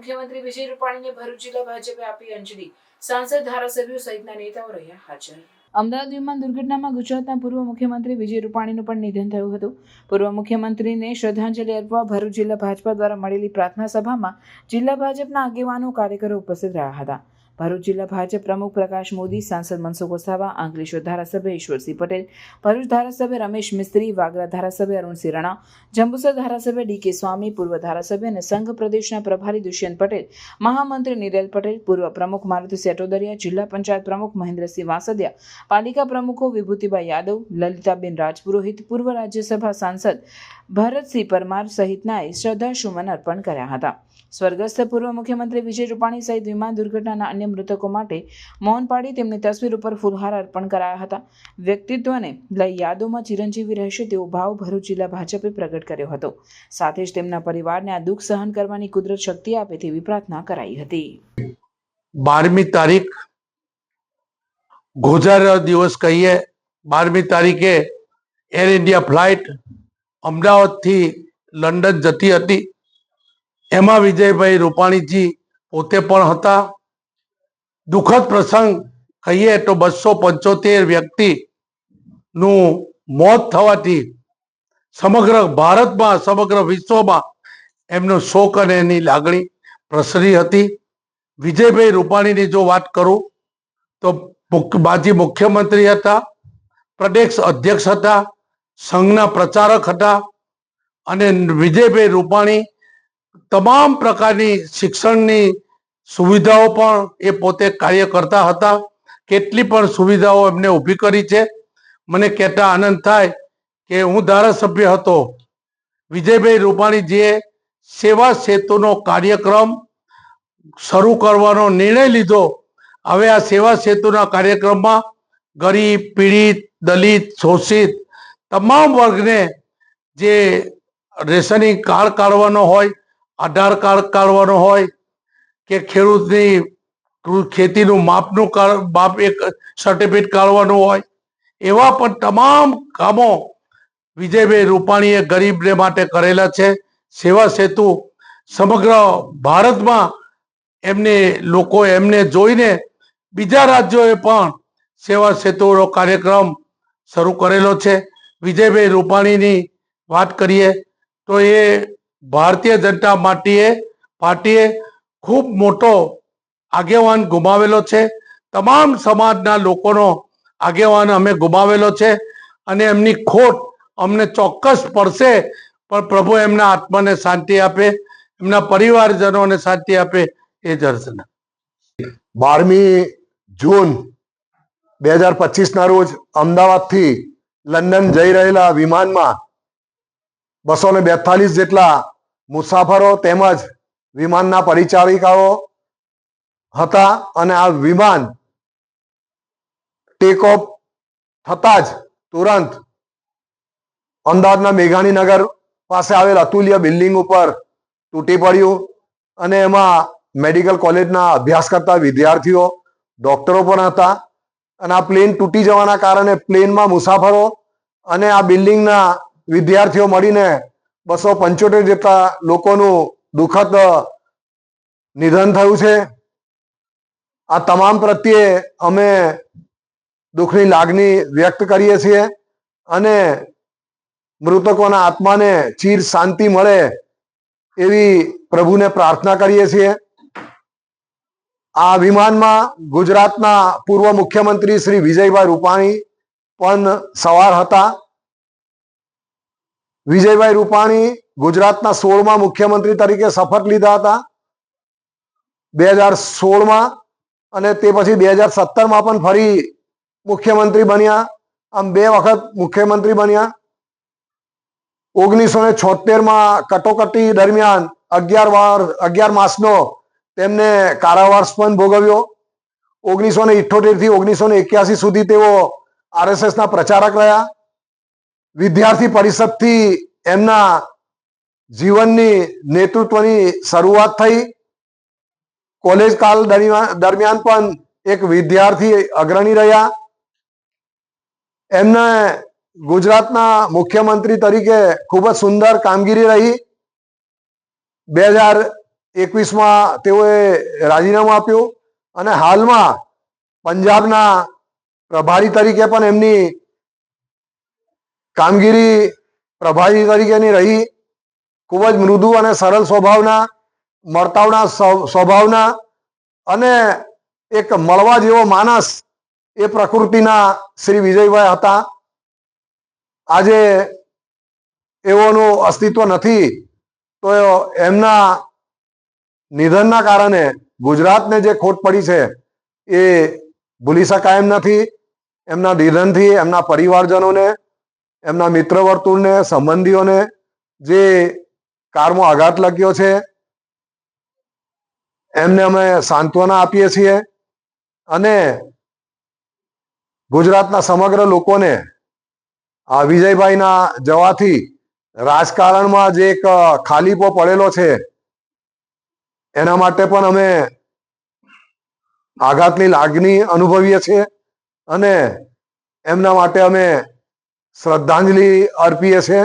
મુખ્યમંત્રી વિજય રૂપાણીને ભરૂચ જિલ્લા ભાજપે આપી અંજલિ. સાંસદ, ધારાસભ્યો સહિતના નેતાઓ રહ્યા હાજર. અમદાવાદ વિમાન દુર્ઘટનામાં ગુજરાતના પૂર્વ મુખ્યમંત્રી વિજય રૂપાણીનું પણ નિધન થયું હતું. પૂર્વ મુખ્યમંત્રીને શ્રદ્ધાંજલિ અર્પવા ભરૂચ જિલ્લા ભાજપા દ્વારા મળેલી પ્રાર્થના સભામાં જિલ્લા ભાજપના આગેવાનો કાર્યકરો ઉપસ્થિત રહ્યા હતા. ભરૂચ જિલ્લા ભાજપ પ્રમુખ પ્રકાશ મોદી, સાંસદ મનસુખ વસાવા આંકલેશ્વર ધારાસભ્ય ઈશ્વરસિંહ પટેલ, ભરૂચ ધારાસભ્ય રમેશ મિસ્ત્રી, વાગરા ધારાસભ્ય અરુણસિંહ રાણા, જંબુસર ધારાસભ્ય ડી કે સ્વામી, પૂર્વ ધારાસભ્ય અને સંઘ પ્રદેશના પ્રભારી દુષ્યંત પટેલ, મહામંત્રી નિરેલ પટેલ, પૂર્વ પ્રમુખ મારુતિ સેટોદરિયા, જિલ્લા પંચાયત પ્રમુખ મહેન્દ્રસિંહ વાસદિયા, પાલિકા પ્રમુખો વિભૂતિભાઈ યાદવ, લલિતાબેન રાજપુરોહિત, પૂર્વ રાજ્યસભા સાંસદ ભરતસિંહ પરમાર સહિતનાએ શ્રદ્ધાસુમન અર્પણ કર્યા હતા. સ્વર્ગસ્થ પૂર્વ મુખ્યમંત્રી વિજય રૂપાણી સહિત વિમાન દુર્ઘટનાના અન્ય મૃતકો માટે મૌન પાડી તેમની તસવીર ઉપર ફૂલહાર અર્પણ કરાયા હતા. વ્યક્તિત્વને લઈ યાદોમાં ચિરંજીવી રહેશે તેવો ભાવ ભરૂચ જિલ્લા ભાજપે પ્રગટ કર્યો હતો. સાથે જ તેમના પરિવારને આ દુઃખ સહન કરવાની કુદરત શક્તિ આપે તેવી પ્રાર્થના કરાઈ હતી. બારમી તારીખ ગોજાર દિવસ કહીએ, બારમી તારીખે એર ઇન્ડિયા ફ્લાઇટ અમદાવાદથી લંડન જતી હતી. એમાં વિજયભાઈ રૂપાણીજી પોતે પણ હતા. દુઃખદ પ્રસંગ કહીએ તો બસો પંચોતેર વ્યક્તિ નું મોત થવાથી સમગ્ર ભારતમાં, સમગ્ર વિશ્વમાં એમનો શોક અને એની લાગણી પ્રસરી હતી. વિજયભાઈ રૂપાણીની જો વાત કરું તો માજી મુખ્યમંત્રી હતા, પ્રદેશ અધ્યક્ષ હતા, સંઘના પ્રચારક હતા અને વિજયભાઈ રૂપાણી તમામ પ્રકારની શિક્ષણની સુવિધાઓ પણ એ પોતે કાર્ય કરતા હતા. કેટલી પણ સુવિધાઓ એમને ઊભી કરી છે. મને કહેતા આનંદ થાય કે હું ધારાસભ્ય હતો. વિજયભાઈ રૂપાણીજીએ સેવા સેતુનો કાર્યક્રમ શરૂ કરવાનો નિર્ણય લીધો, હવે આ સેવા સેતુના કાર્યક્રમમાં ગરીબ, પીડિત, દલિત, શોષિત તમામ વર્ગને જે રેશનિંગ કાર્ડ કાઢવાનો હોય આધાર કાર્ડ કાઢવાનો હોય કે ખેડૂતની ખેતીનું માપનું માપ એક સર્ટિફિકેટ કાઢવાનું હોય, એવા પણ તમામ કામો વિજયભાઈ રૂપાણીએ ગરીબને માટે કરેલા છે. સેવા સેતુ સમગ્ર ભારતમાં એમને લોકો એમને જોઈને બીજા રાજ્યોએ પણ સેવા સેતુનો કાર્યક્રમ શરૂ કરેલો છે. વિજયભાઈ રૂપાણીની વાત કરીએ તો એ ભારતીય જનતા પાર્ટીએ પાર્ટીએ ખૂબ મોટો આગેવાન ગુમાવેલો છે. તમામ સમાજના લોકોનો આગેવાન અમે ગુમાવેલો છે અને એમની ખોટ અમને ચોક્કસ પડશે, પણ પ્રભુ એમના આત્માને શાંતિ આપે, એમના પરિવારજનોને શાંતિ આપે એ જ બારમી જૂન બે હજાર પચીસના રોજ અમદાવાદથી લંડન જઈ રહેલા વિમાનમાં બસો ને બેતાલીસ જેટલા મુસાફરો તેમજ વિમાનના પરિચારિકાઓ હતા અને આ વિમાન ટેક ઓફ થતા જ તુરંત અમદાવાદના મેઘાણીનગર પાસે આવેલ અતુલ્ય બિલ્ડિંગ ઉપર તૂટી પડ્યું અને એમાં મેડિકલ કોલેજના અભ્યાસ કરતા વિદ્યાર્થીઓ, ડોક્ટરો પણ હતા અને આ પ્લેન તૂટી જવાના કારણે પ્લેનમાં મુસાફરો અને આ બિલ્ડિંગના વિદ્યાર્થીઓ મળીને બસો પંચોતેર જેટલા લોકોનું દુઃખદ નિધન થયું છે. આ તમામ પ્રત્યે અમે દુઃખની લાગણી વ્યક્ત કરીએ છીએ અને મૃતકોના આત્માને ચીર શાંતિ મળે એવી પ્રભુને પ્રાર્થના કરીએ છીએ. આ વિમાનમાં ગુજરાતના પૂર્વ મુખ્યમંત્રી શ્રી વિજયભાઈ રૂપાણી પણ સવાર હતા. વિજયભાઈ રૂપાણી ગુજરાતના સોળમાં મુખ્યમંત્રી તરીકે શપથ લીધા હતા. બે હજાર સોળમાં અને તે પછી બે હજાર સત્તરમાં પણ ફરી મુખ્યમંત્રી બન્યા. આમ બે વખત મુખ્યમંત્રી બન્યા. ઓગણીસો ને છોતેરમાં કટોકટી દરમિયાન અગિયાર વાર, અગિયાર માસનો તેમને કારાવાસ પણ ભોગવ્યો. ઓગણીસો ને ઇઠોતેરથી ઓગણીસો ને એક્યાસી સુધી તેઓ આરએસએસના પ્રચારક રહ્યા. વિદ્યાર્થી પરિષદથી એમના જીવનની નેતૃત્વની શરૂઆત થઈ. કોલેજ કાલ દરમિયાન પણ એક વિદ્યાર્થી અગ્રણી રહ્યા. એમને ગુજરાતના મુખ્યમંત્રી તરીકે ખૂબ જ સુંદર કામગીરી રહી. બે હજાર એકવીસમાં તેઓએ રાજીનામું આપ્યું અને હાલમાં પંજાબના પ્રભારી તરીકે પણ એમની કામગીરી પ્રભારી તરીકેની રહી. ખૂબ જ મૃદુ અને સરળ સ્વભાવના, મળતાવના સ્વ- સ્વભાવના અને એક મળવા જેવો માણસ એ પ્રકૃતિના શ્રી વિજયભાઈ હતા. આજે એઓનું અસ્તિત્વ નથી, તો એમના નિધનના કારણે ગુજરાતને જે ખોટ પડી છે એ ભૂલી શકાય એમ નથી. એમના નિધનથી એમના પરિવારજનોને એમના મિત્ર વર્તુળને સંબંધીઓને જે કારમાં આઘાત લાગ્યો છે, એમને અમે સાંત્વના આપીએ છીએ અને ગુજરાતના સમગ્ર લોકોને આ વિજયભાઈના જવાથી રાજકારણમાં જે એક ખાલીપો પડેલો છે, એના માટે પણ અમે આઘાતની લાગણી અનુભવીએ છીએ અને એમના માટે અમે શ્રદ્ધાંજલિ અર્પીએ છીએ.